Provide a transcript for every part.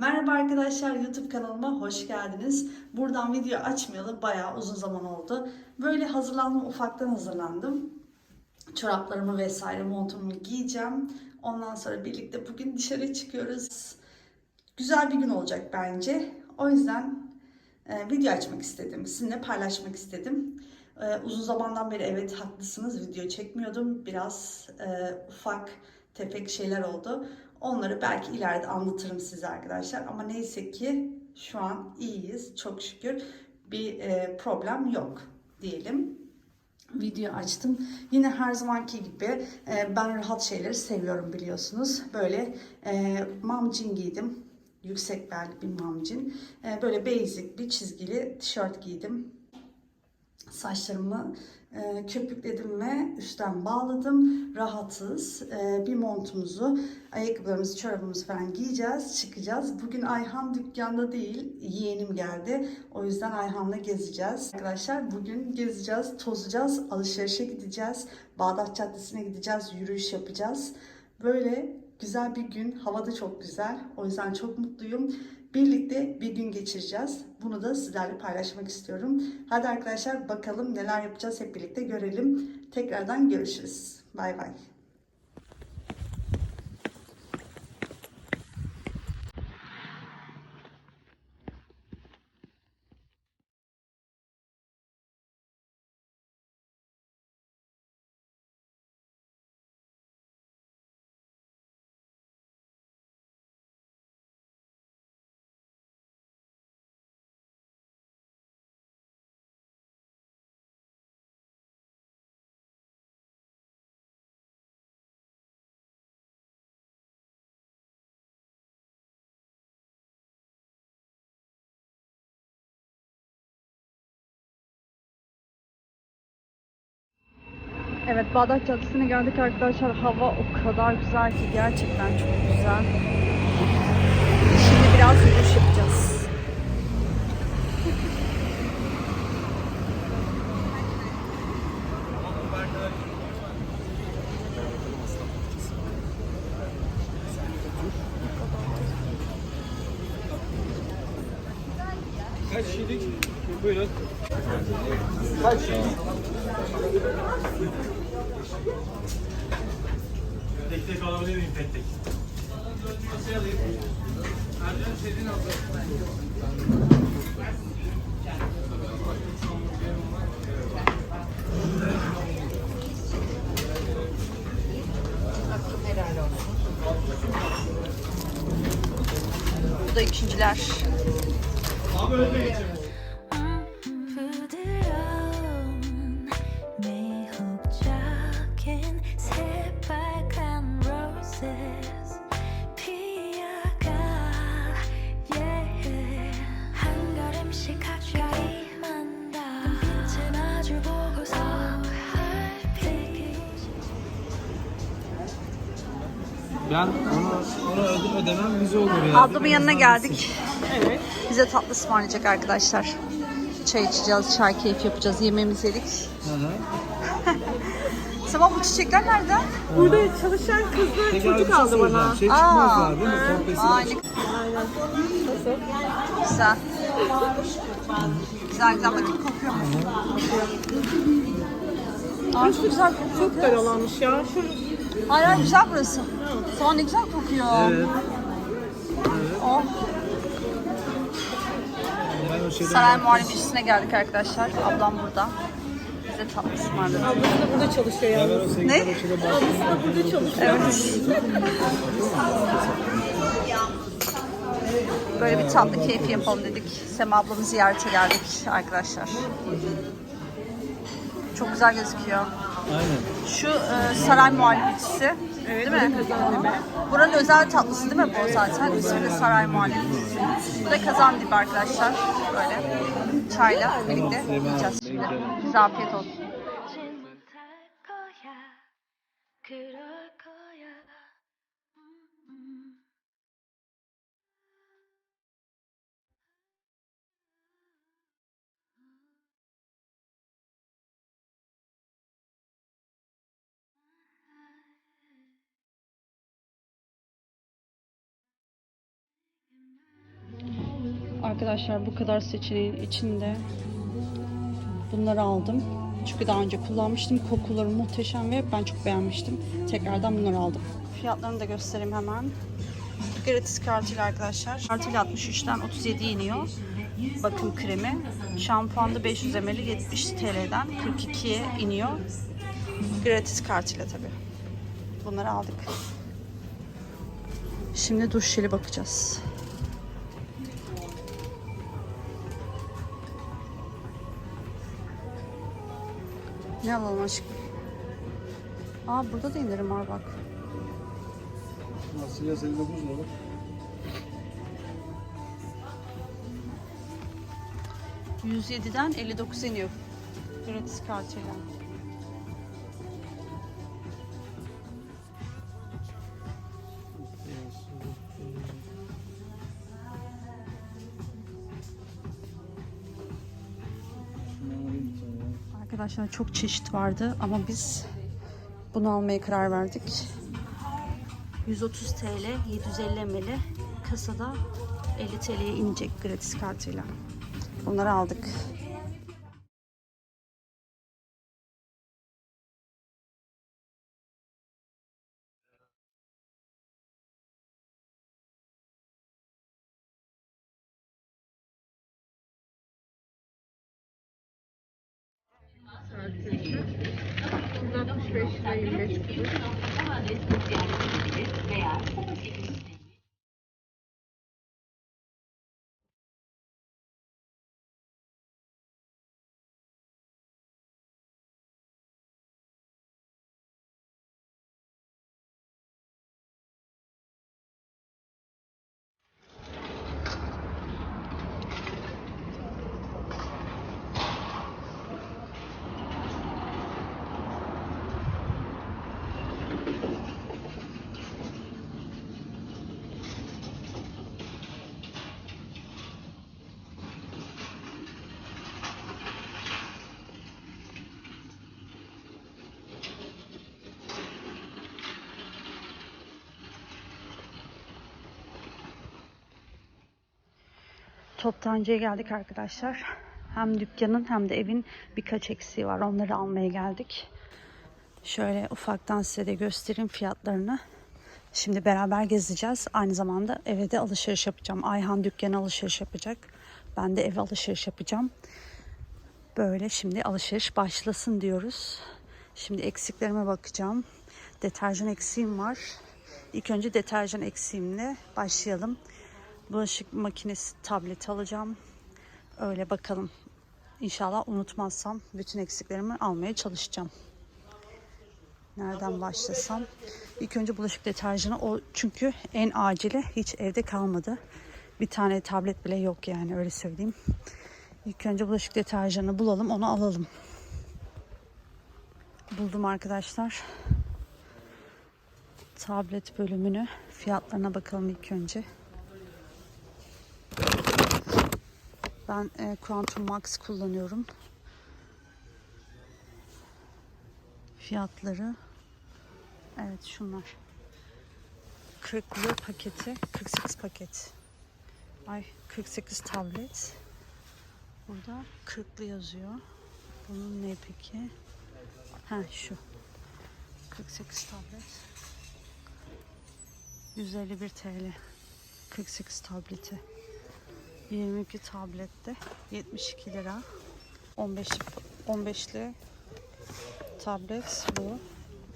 Merhaba arkadaşlar YouTube kanalıma hoş geldiniz. Buradan video açmayalı bayağı uzun zaman oldu. Böyle hazırlandım ufaktan hazırlandım. Çoraplarımı vesaire montumu giyeceğim. Ondan sonra birlikte bugün dışarı çıkıyoruz. Güzel bir gün olacak bence. O yüzden e, video açmak istedim. Sizinle paylaşmak istedim. E, uzun zamandan beri evet haklısınız video çekmiyordum. Biraz e, ufak tefek şeyler oldu. Onları belki ileride anlatırım size arkadaşlar. Ama neyse ki şu an iyiyiz çok şükür. Bir e, problem yok diyelim. Video açtım. Yine her zamanki gibi e, ben rahat şeyleri seviyorum biliyorsunuz. Böyle e, mamcin giydim. Yüksek belli bir mamcin. E, böyle basic bir çizgili tişört giydim. Saçlarımı e, köpükledim ve üstten bağladım. Rahatız. E, bir montumuzu, ayakkabılarımızı, çorabımızı falan giyeceğiz, çıkacağız. Bugün Ayhan dükkanda değil, yeğenim geldi. O yüzden Ayhan'la gezeceğiz. Arkadaşlar bugün gezeceğiz, tozacağız, alışverişe gideceğiz. Bağdat Caddesi'ne gideceğiz, yürüyüş yapacağız. Böyle güzel bir gün. Hava da çok güzel. O yüzden çok mutluyum. Birlikte bir gün geçireceğiz. Bunu da sizlerle paylaşmak istiyorum. Hadi arkadaşlar bakalım neler yapacağız hep birlikte görelim. Tekrardan görüşürüz. Bay bay. Evet Bağdat Caddesi'ne geldik arkadaşlar. Hava o kadar güzel ki gerçekten çok güzel. Şimdi biraz yürüyüş yapacağız. Kaç kişilik? Buyurun. Kaç kişilik? İkinciler. Abi önüne güzel olur ya. Ablamın yanına geldik. Evet. Bize tatlı ısmarlayacak arkadaşlar. Çay içeceğiz, çay keyif yapacağız, yemeğimizi yedik. Hı hı. Sabah bu çiçekler nerede? Burada çalışan kızı Peki abi bir çocuk şey aldı bana. soracağım. Şey Aa. değil mi? Aa, ne- Güzel. Güzel güzel bakayım kokuyor mu? Aa, çok güzel kokuyor. Çok güzel olanmış ya. Şu Hayır hayır güzel burası. Sonra ne güzel kokuyor. Evet. Oh. Saray Muhallebicisi'ne geldik arkadaşlar. Ablam burada. Bize tatlı ısmarladı. ablası da burada çalışıyor Ya yani. ben o sevgili Ne? Ablası da burada çalışıyor. Evet. Böyle bir tatlı keyfi yapalım dedik. Sema ablamı ziyarete geldik arkadaşlar. Çok güzel gözüküyor. Aynen. Şu e, saray muhallebicisi. Değil mi? Buranın özel tatlısı değil mi bu zaten? İsmi de saray muhallebicisi. Bu da kazan dibi arkadaşlar. Böyle çayla birlikte yiyeceğiz şimdi. Bize afiyet olsun. Arkadaşlar bu kadar seçeneğin içinde bunları aldım. Çünkü daha önce kullanmıştım. Kokuları muhteşem ve ben çok beğenmiştim. Tekrardan bunları aldım. Fiyatlarını da göstereyim hemen. Gratis kartıyla arkadaşlar. Kartıyla 63'ten 37 iniyor. Bakım kremi. Şampuanda 500 ml 70 TL'den 42'ye iniyor. Gratis kartıyla tabii. Bunları aldık. Şimdi duş jeli bakacağız. Ne alalım aşkım? Aa burada da indirim var bak. Nasıl ya 89 lira? %107'den 59 iniyor. Gratis kartıyla. Arkadaşlar çok çeşit vardı ama biz bunu almaya karar verdik. 130 TL, 750 ml kasada 50 TL'ye inecek gratis kartıyla. Bunları aldık. 行。Toptancıya geldik arkadaşlar. Hem dükkanın hem de evin birkaç eksiği var. Onları almaya geldik. Şöyle ufaktan size de göstereyim fiyatlarını. Şimdi beraber gezeceğiz. Aynı zamanda eve de alışveriş yapacağım. Ayhan dükkanı alışveriş yapacak. Ben de eve alışveriş yapacağım. Böyle şimdi alışveriş başlasın diyoruz. Şimdi eksiklerime bakacağım. Deterjan eksiğim var. İlk önce deterjan eksiğimle başlayalım. Bulaşık makinesi tableti alacağım. Öyle bakalım. İnşallah unutmazsam bütün eksiklerimi almaya çalışacağım. Nereden başlasam? İlk önce bulaşık deterjanı o çünkü en acili hiç evde kalmadı. Bir tane tablet bile yok yani öyle söyleyeyim. İlk önce bulaşık deterjanı bulalım onu alalım. Buldum arkadaşlar. Tablet bölümünü fiyatlarına bakalım ilk önce. Ben e, Quantum Max kullanıyorum. Fiyatları evet şunlar. 40'lı paketi, 48 paket. Ay 48 tablet. Burada 40'lı yazıyor. Bunun ne peki? Ha şu. 48 tablet. 151 TL. 48 tableti. 22 tablette 72 lira. 15 15'li tablet bu.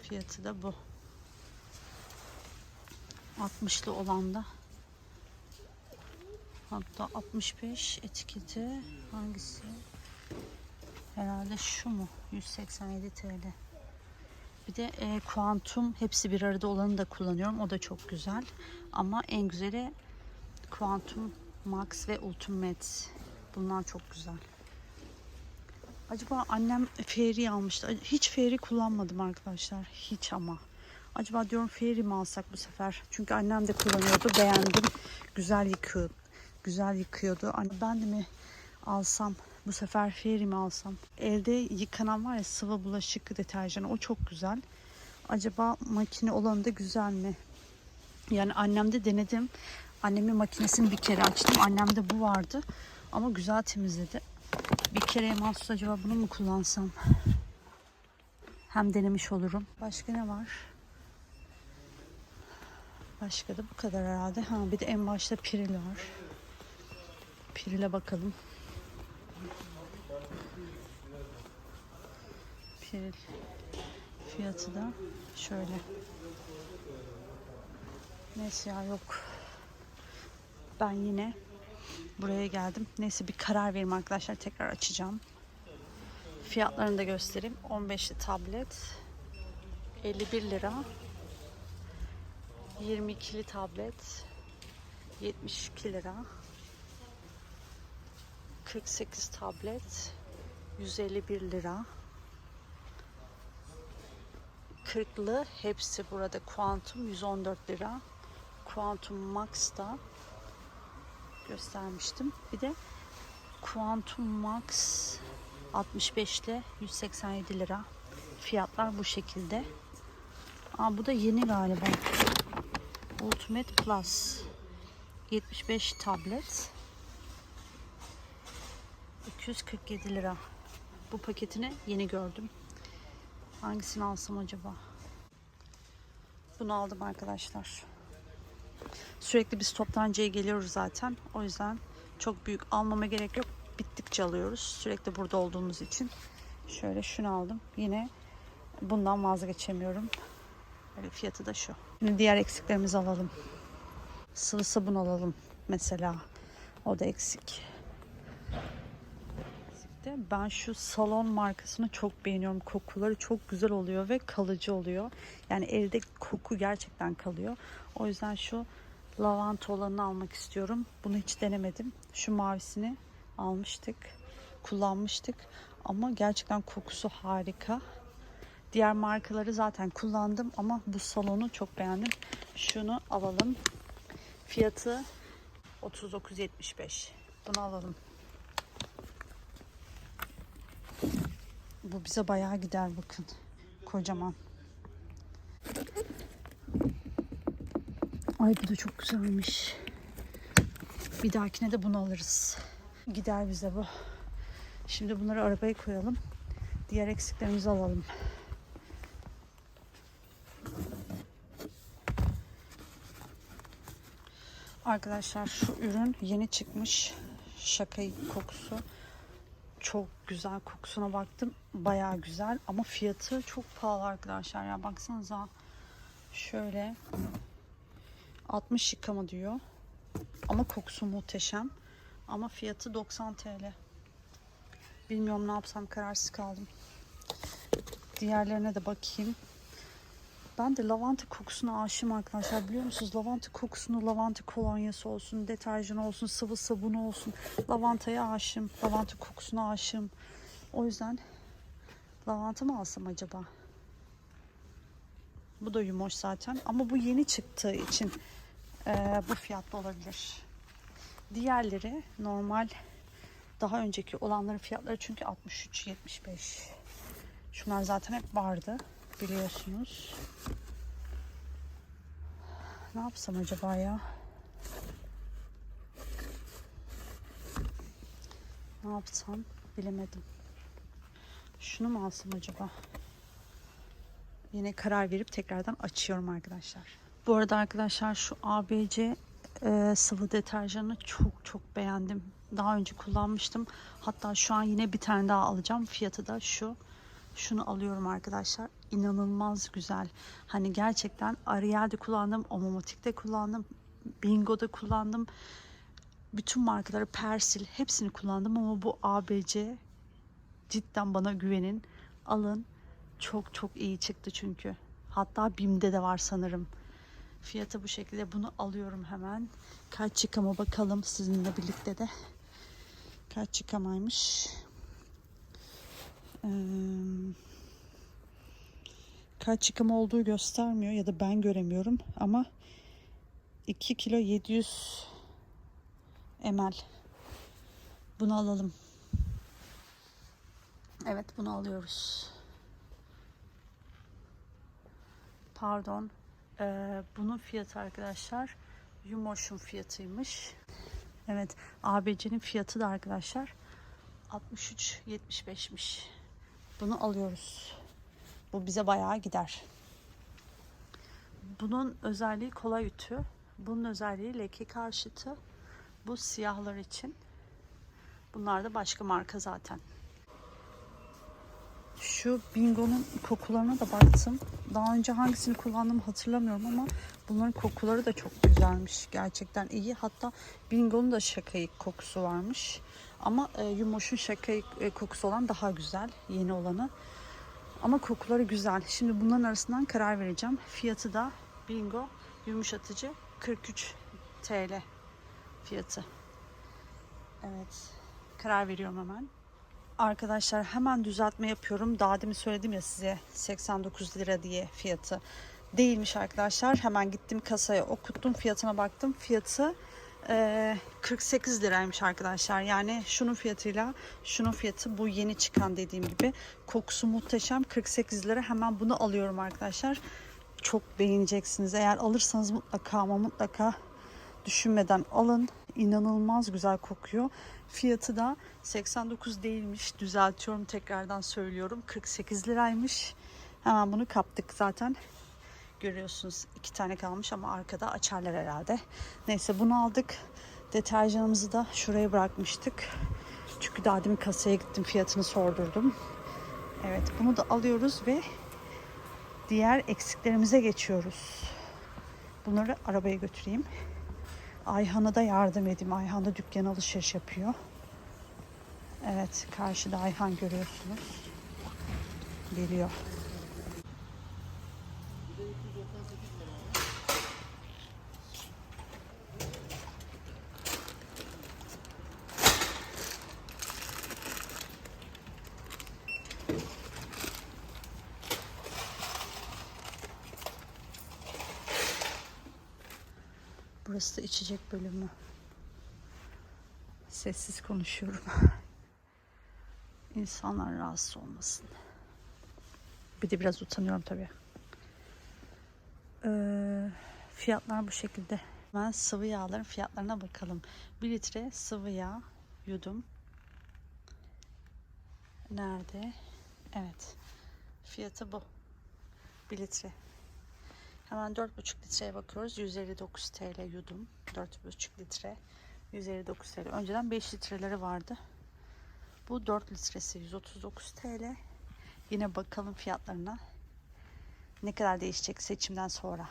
Fiyatı da bu. 60'lı olan da hatta 65 etiketi hangisi? Herhalde şu mu? 187 TL. Bir de e, Quantum hepsi bir arada olanı da kullanıyorum. O da çok güzel. Ama en güzeli Quantum Max ve Ultimate. Bunlar çok güzel. Acaba annem Fairy almıştı. Hiç Fairy kullanmadım arkadaşlar. Hiç ama. Acaba diyorum Fairy mi alsak bu sefer? Çünkü annem de kullanıyordu. Beğendim. Güzel yıkıyor. Güzel yıkıyordu. Ben de mi alsam? Bu sefer Fairy mi alsam? Elde yıkanan var ya sıvı bulaşık deterjanı. O çok güzel. Acaba makine olanı da güzel mi? Yani annemde denedim. Annemin makinesini bir kere açtım. Annemde bu vardı. Ama güzel temizledi. Bir kereye mahsus acaba bunu mu kullansam? Hem denemiş olurum. Başka ne var? Başka da bu kadar herhalde. Ha bir de en başta piril var. Pirile bakalım. Piril fiyatı da şöyle. Neyse ya yok. Ben yine buraya geldim. Neyse bir karar vereyim arkadaşlar. Tekrar açacağım. Fiyatlarını da göstereyim. 15'li tablet 51 lira. 22'li tablet 72 lira. 48 tablet 151 lira. 40'lı hepsi burada Quantum 114 lira. Quantum Max da göstermiştim. Bir de Quantum Max 65 ile 187 lira. Fiyatlar bu şekilde. Aa, bu da yeni galiba. Ultimate Plus 75 tablet 247 lira. Bu paketini yeni gördüm. Hangisini alsam acaba? Bunu aldım arkadaşlar. Sürekli biz toptancıya geliyoruz zaten. O yüzden çok büyük almama gerek yok. Bittikçe alıyoruz. Sürekli burada olduğumuz için. Şöyle şunu aldım. Yine bundan vazgeçemiyorum. Böyle fiyatı da şu. Şimdi diğer eksiklerimizi alalım. Sıvı sabun alalım mesela. O da eksik. Eksikti. Ben şu salon markasını çok beğeniyorum. Kokuları çok güzel oluyor ve kalıcı oluyor. Yani elde koku gerçekten kalıyor. O yüzden şu lavanta olanını almak istiyorum. Bunu hiç denemedim. Şu mavisini almıştık. Kullanmıştık. Ama gerçekten kokusu harika. Diğer markaları zaten kullandım ama bu salonu çok beğendim. Şunu alalım. Fiyatı 39.75. Bunu alalım. Bu bize bayağı gider bakın. Kocaman. Ay bu da çok güzelmiş. Bir dahakine de bunu alırız. Gider bize bu. Şimdi bunları arabaya koyalım. Diğer eksiklerimizi alalım. Arkadaşlar şu ürün yeni çıkmış. Şaka kokusu. Çok güzel kokusuna baktım. Bayağı güzel ama fiyatı çok pahalı arkadaşlar ya. Baksanıza. Şöyle 60 yıkama diyor. Ama kokusu muhteşem. Ama fiyatı 90 TL. Bilmiyorum ne yapsam kararsız kaldım. Diğerlerine de bakayım. Ben de lavanta kokusuna aşığım arkadaşlar. Biliyor musunuz? Lavanta kokusunu lavanta kolonyası olsun, deterjan olsun, sıvı sabunu olsun. Lavantaya aşığım. Lavanta kokusuna aşığım. O yüzden lavanta mı alsam acaba? Bu da yumoş zaten. Ama bu yeni çıktığı için eee, bu fiyatta olabilir. Diğerleri normal daha önceki olanların fiyatları çünkü 63-75. Şunlar zaten hep vardı biliyorsunuz. Ne yapsam acaba ya? Ne yapsam bilemedim. Şunu mu alsam acaba? Yine karar verip tekrardan açıyorum arkadaşlar. Bu arada arkadaşlar şu ABC e, sıvı deterjanı çok çok beğendim. Daha önce kullanmıştım. Hatta şu an yine bir tane daha alacağım. Fiyatı da şu. Şunu alıyorum arkadaşlar. İnanılmaz güzel. Hani gerçekten Ariel'de kullandım, Omomatik'te kullandım, Bingo'da kullandım. Bütün markaları Persil hepsini kullandım ama bu ABC cidden bana güvenin. Alın. Çok çok iyi çıktı çünkü. Hatta BİM'de de var sanırım. Fiyatı bu şekilde. Bunu alıyorum hemen. Kaç yıkama bakalım sizinle birlikte de. Kaç yıkamaymış. Kaç yıkama olduğu göstermiyor ya da ben göremiyorum ama 2 kilo 700 ml. Bunu alalım. Evet bunu alıyoruz. Pardon. Ee, bunun fiyatı arkadaşlar Yumoş'un fiyatıymış. Evet ABC'nin fiyatı da arkadaşlar 63.75'miş. Bunu alıyoruz. Bu bize bayağı gider. Bunun özelliği kolay ütü. Bunun özelliği leke karşıtı. Bu siyahlar için. Bunlar da başka marka zaten. Şu Bingo'nun kokularına da baktım. Daha önce hangisini kullandığımı hatırlamıyorum ama bunların kokuları da çok güzelmiş. Gerçekten iyi. Hatta Bingo'nun da şakayık kokusu varmış. Ama e, Yumoş'un şakayık e, kokusu olan daha güzel. Yeni olanı. Ama kokuları güzel. Şimdi bunların arasından karar vereceğim. Fiyatı da Bingo yumuşatıcı 43 TL fiyatı. Evet. Karar veriyorum hemen. Arkadaşlar hemen düzeltme yapıyorum. Daha demin söyledim ya size 89 lira diye fiyatı. Değilmiş arkadaşlar. Hemen gittim kasaya okuttum fiyatına baktım. Fiyatı eee, 48 liraymış arkadaşlar. Yani şunun fiyatıyla şunun fiyatı bu yeni çıkan dediğim gibi. Kokusu muhteşem 48 lira. Hemen bunu alıyorum arkadaşlar. Çok beğeneceksiniz. Eğer alırsanız mutlaka ama mutlaka düşünmeden alın. İnanılmaz güzel kokuyor. Fiyatı da 89 değilmiş. Düzeltiyorum tekrardan söylüyorum. 48 liraymış. Hemen bunu kaptık zaten. Görüyorsunuz iki tane kalmış ama arkada açarlar herhalde. Neyse bunu aldık. Deterjanımızı da şuraya bırakmıştık. Çünkü daha demin kasaya gittim fiyatını sordurdum. Evet bunu da alıyoruz ve diğer eksiklerimize geçiyoruz. Bunları arabaya götüreyim. Ayhan'a da yardım edeyim. Ayhan da dükkan alışveriş yapıyor. Evet karşıda Ayhan görüyorsunuz. Geliyor. İçecek bölümü. Sessiz konuşuyorum. İnsanlar rahatsız olmasın. Bir de biraz utanıyorum tabii. Ee, fiyatlar bu şekilde. Ben sıvı yağların fiyatlarına bakalım. 1 litre sıvı yağ yudum. Nerede? Evet. Fiyatı bu. 1 litre. Hemen 4,5 litreye bakıyoruz. 159 TL yudum. 4,5 litre. 159 TL. Önceden 5 litreleri vardı. Bu 4 litresi 139 TL. Yine bakalım fiyatlarına. Ne kadar değişecek seçimden sonra.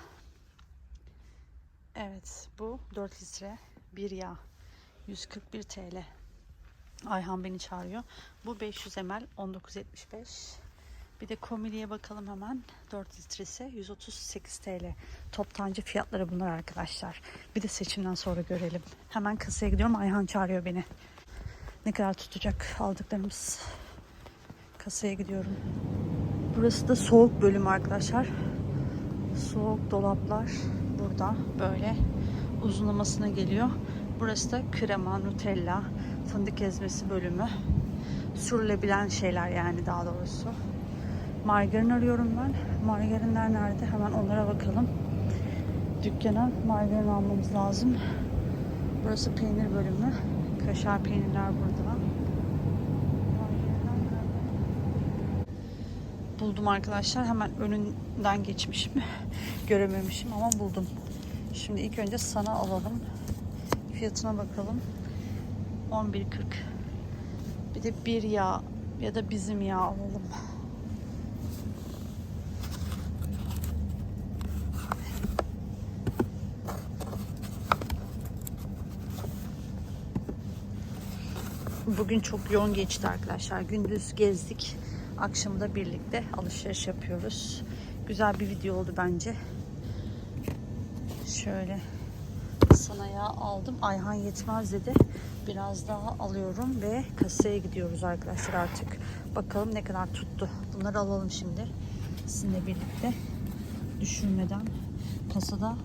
Evet bu 4 litre bir yağ. 141 TL. Ayhan beni çağırıyor. Bu 500 ml 19.75. Bir de komiliye bakalım hemen. 4 litresi 138 TL. Toptancı fiyatları bunlar arkadaşlar. Bir de seçimden sonra görelim. Hemen kasaya gidiyorum. Ayhan çağırıyor beni. Ne kadar tutacak aldıklarımız. Kasaya gidiyorum. Burası da soğuk bölüm arkadaşlar. Soğuk dolaplar burada böyle uzunlamasına geliyor. Burası da krema, nutella, fındık ezmesi bölümü. Sürülebilen şeyler yani daha doğrusu. Margarin arıyorum ben. Margarinler nerede? Hemen onlara bakalım. Dükkana margarin almamız lazım. Burası peynir bölümü. Kaşar peynirler burada. Buldum arkadaşlar. Hemen önünden geçmişim. Görememişim ama buldum. Şimdi ilk önce sana alalım. Fiyatına bakalım. 11.40. Bir de bir yağ ya da bizim yağ alalım. Bugün çok yoğun geçti arkadaşlar. Gündüz gezdik. Akşamı da birlikte alışveriş yapıyoruz. Güzel bir video oldu bence. Şöyle sana yağ aldım. Ayhan yetmez dedi. Biraz daha alıyorum ve kasaya gidiyoruz arkadaşlar artık. Bakalım ne kadar tuttu. Bunları alalım şimdi. Sizinle birlikte. Düşürmeden kasada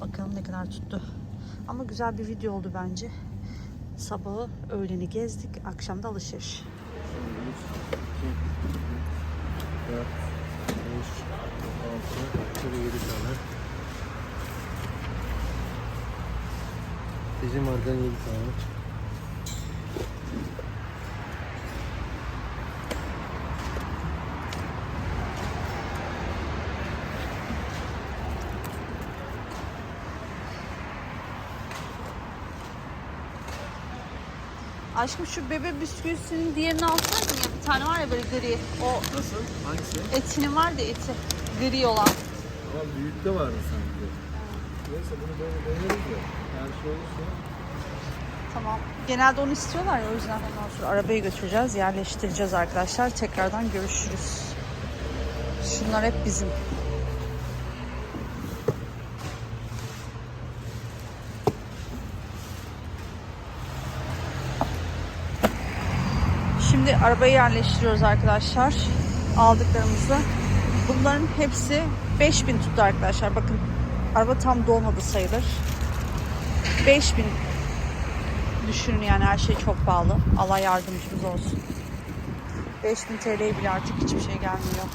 bakalım ne kadar tuttu. Ama güzel bir video oldu bence. Sabahı öğleni gezdik. Akşam da alışveriş. 4, 5, 6, şöyle 7 tane. Bizim oradan iyi bir tane. Aşkım şu bebe bisküvisinin diğerini alsaydın ya. Bir tane var ya böyle gri. O Nasıl? Hangisi? etinin var da eti. Gri olan. Ama büyük de vardı sanki. Neyse bunu böyle deneriz ya. Her şey olursa. Tamam. Genelde onu istiyorlar ya o yüzden. Ondan sonra arabayı götüreceğiz, yerleştireceğiz arkadaşlar. Tekrardan görüşürüz. Şunlar hep bizim. Şimdi arabayı yerleştiriyoruz arkadaşlar. Aldıklarımızı. Bunların hepsi 5000 tuttu arkadaşlar. Bakın araba tam dolmadı sayılır. 5000 düşünün yani her şey çok pahalı. Allah yardımcımız olsun. 5000 TL bile artık hiçbir şey gelmiyor.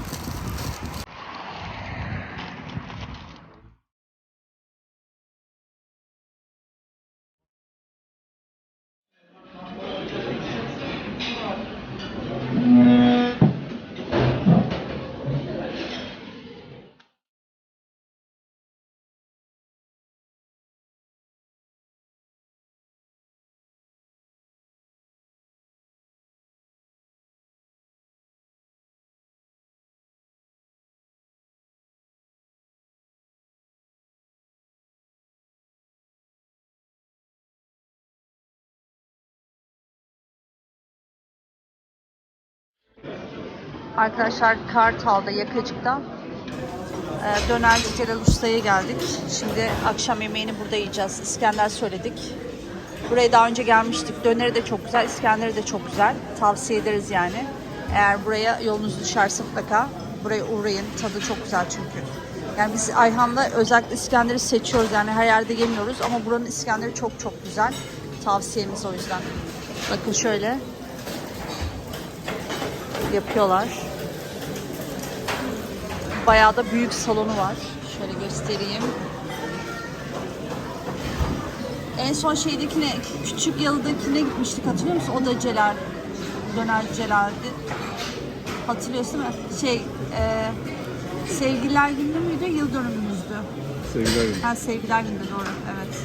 Arkadaşlar Kartal'da Yakacık'ta e, dönerci Celal Usta'ya geldik. Şimdi akşam yemeğini burada yiyeceğiz. İskender söyledik. Buraya daha önce gelmiştik. Döneri de çok güzel, İskender'i de çok güzel. Tavsiye ederiz yani. Eğer buraya yolunuz düşerse mutlaka buraya uğrayın. Tadı çok güzel çünkü. Yani biz Ayhan'la özellikle İskender'i seçiyoruz. Yani her yerde yemiyoruz ama buranın İskender'i çok çok güzel. Tavsiyemiz o yüzden. Bakın şöyle yapıyorlar. Bayağı da büyük salonu var. Şöyle göstereyim. En son şeydekine, küçük yalıdakine gitmiştik hatırlıyor musun? O da Celal. Döner Celal'di. Hatırlıyorsun değil mi? Şey, e, Sevgililer Günü müydü, yıl dönümümüzdü? Sevgiler günü. Ha Sevgililer Günü doğru, evet.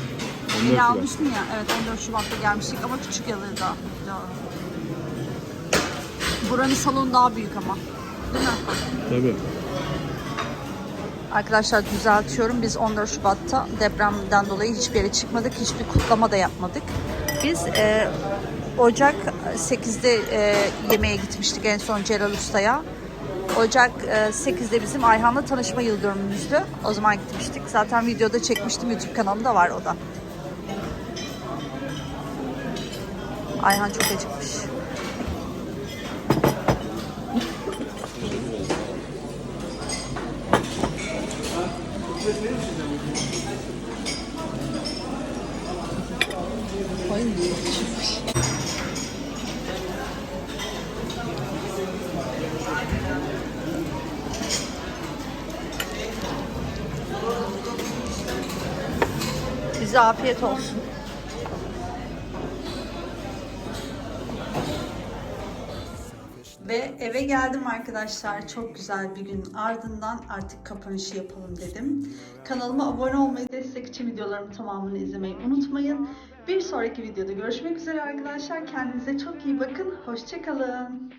14 Beni Şubat. almıştım ya, evet 14 Şubat'ta gelmiştik ama küçük yalıda. Doğru. Buranın salonu daha büyük ama. Değil mi? Tabii. Arkadaşlar düzeltiyorum. Biz 14 Şubat'ta depremden dolayı hiçbir yere çıkmadık. Hiçbir kutlama da yapmadık. Biz e, Ocak 8'de e, yemeğe gitmiştik en son Celal Usta'ya. Ocak e, 8'de bizim Ayhan'la tanışma yıl dönümümüzdü. O zaman gitmiştik. Zaten videoda çekmiştim. YouTube kanalımda var o da. Ayhan çok acıkmış. Bize afiyet olsun. Ve eve geldim arkadaşlar. Çok güzel bir gün ardından artık kapanışı yapalım dedim. Kanalıma abone olmayı, destek için videolarımın tamamını izlemeyi unutmayın. Bir sonraki videoda görüşmek üzere arkadaşlar. Kendinize çok iyi bakın. Hoşçakalın.